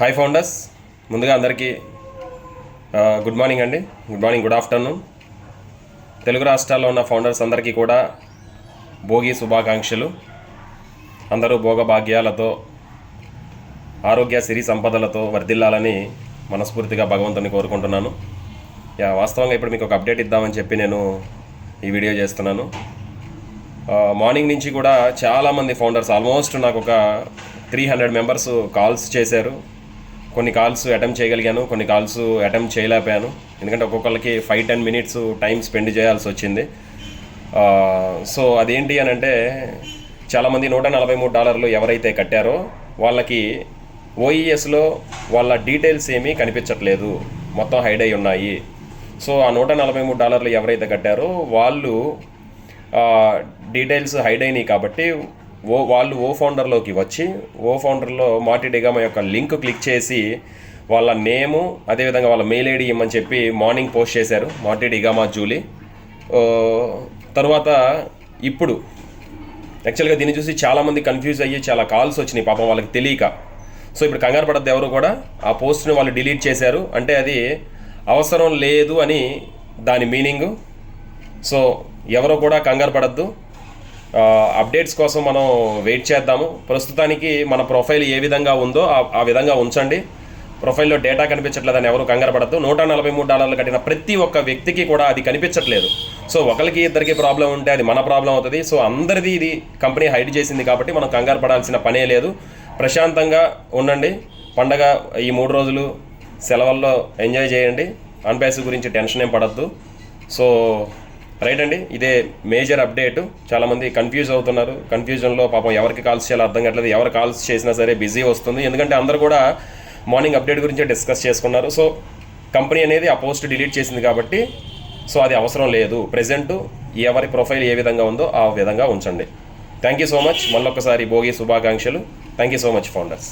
Hi founders ముందుగా అందరికీ good morning అండి. Good morning good afternoon Telugu రాష్ట్రాల్లో ఉన్న ఫౌండర్స్ అందరికీ కూడా భోగి శుభాకాంక్షలు. అందరూ భోగభాగ్యాలతో ఆరోగ్య సిరి సంపదలతో వర్ధిల్లాలని మనస్ఫూర్తిగా భగవంతుని కోరుకుంటున్నాను. యా వాస్తవంగా ఇప్పుడు మీకు ఒక అప్డేట్ ఇద్దామని చెప్పి నేను ఈ వీడియో చేస్తున్నాను. మార్నింగ్ నుంచి కూడా చాలామంది ఫౌండర్స్ ఆల్మోస్ట్ నాకు ఒక త్రీ హండ్రెడ్ మెంబర్స్ కాల్స్ చేశారు. కొన్ని కాల్స్ అటెంప్ట్ చేయగలిగాను కొన్ని కాల్స్ అటెంప్ట్ చేయలేకపోయాను. ఎందుకంటే ఒక్కొక్కరికి five ten minutes time spend చేయాల్సి వచ్చింది. సో అదేంటి అని అంటే చాలామంది నూట నలభై మూడు డాలర్లు ఎవరైతే కట్టారో వాళ్ళకి ఓఈఎస్లో వాళ్ళ డీటెయిల్స్ ఏమీ కనిపించట్లేదు. మొత్తం హైడ్ అయి ఉన్నాయి. సో ఆ నూట నలభై మూడు డాలర్లు ఎవరైతే కట్టారో వాళ్ళు డీటెయిల్స్ హైడ్ అయినాయి కాబట్టి ఓ వాళ్ళు ఓ ఫౌండర్లోకి వచ్చి ఓ ఫౌండర్లో మార్టి డిగామా యొక్క లింక్ క్లిక్ చేసి వాళ్ళ నేము అదేవిధంగా వాళ్ళ మెయిల్ ఐడి ఇమ్మని చెప్పి మార్నింగ్ పోస్ట్ చేశారు మార్టి డిగామా జూలీ. తర్వాత ఇప్పుడు యాక్చువల్గా దీన్ని చూసి చాలామంది కన్ఫ్యూజ్ అయ్యి చాలా కాల్స్ వచ్చినాయి పాపం వాళ్ళకి తెలియక. సో ఇప్పుడు కంగారు పడద్దు ఎవరు కూడా ఆ పోస్ట్ని వాళ్ళు డిలీట్ చేశారు. అంటే అది అవసరం లేదు అని దాని మీనింగు. సో ఎవరో కూడా కంగారు పడద్దు. అప్డేట్స్ కోసం మనం వెయిట్ చేద్దాము. ప్రస్తుతానికి మన ప్రొఫైల్ ఏ విధంగా ఉందో ఆ విధంగా ఉంచండి. ప్రొఫైల్లో డేటా కనిపించట్లేదని ఎవరు కంగారు పడద్దు. నూట నలభై మూడు డాలర్లు కట్టిన ప్రతి ఒక్క వ్యక్తికి కూడా అది కనిపించట్లేదు. సో ఒకరికి ఇద్దరికి ప్రాబ్లం ఉంటే అది మన ప్రాబ్లం అవుతుంది. సో అందరిది ఇది కంపెనీ హైడ్ చేసింది కాబట్టి మనం కంగారు పడాల్సిన పనే లేదు. ప్రశాంతంగా ఉండండి. పండగ ఈ మూడు రోజులు సెలవుల్లో ఎంజాయ్ చేయండి. అన్పేస్ గురించి టెన్షన్ ఏం పడద్దు. సో రైట్ అండి ఇదే మేజర్ అప్డేట్ చాలామంది కన్ఫ్యూజ్ అవుతున్నారు. కన్ఫ్యూజన్లో పాపం ఎవరికి కాల్స్ చేయాలో అర్థం కావట్లేదు. ఎవరు కాల్స్ చేసినా సరే బిజీ వస్తుంది. ఎందుకంటే అందరు కూడా మార్నింగ్ అప్డేట్ గురించే డిస్కస్ చేసుకున్నారు. సో కంపెనీ అనేది ఆ పోస్ట్ డిలీట్ చేసింది కాబట్టి సో అది అవసరం లేదు. ప్రజెంట్ ఎవరి ప్రొఫైల్ ఏ విధంగా ఉందో ఆ విధంగా ఉంచండి. థ్యాంక్ యూ సో మచ్ మళ్ళొకసారి భోగి శుభాకాంక్షలు. Thank you so much founders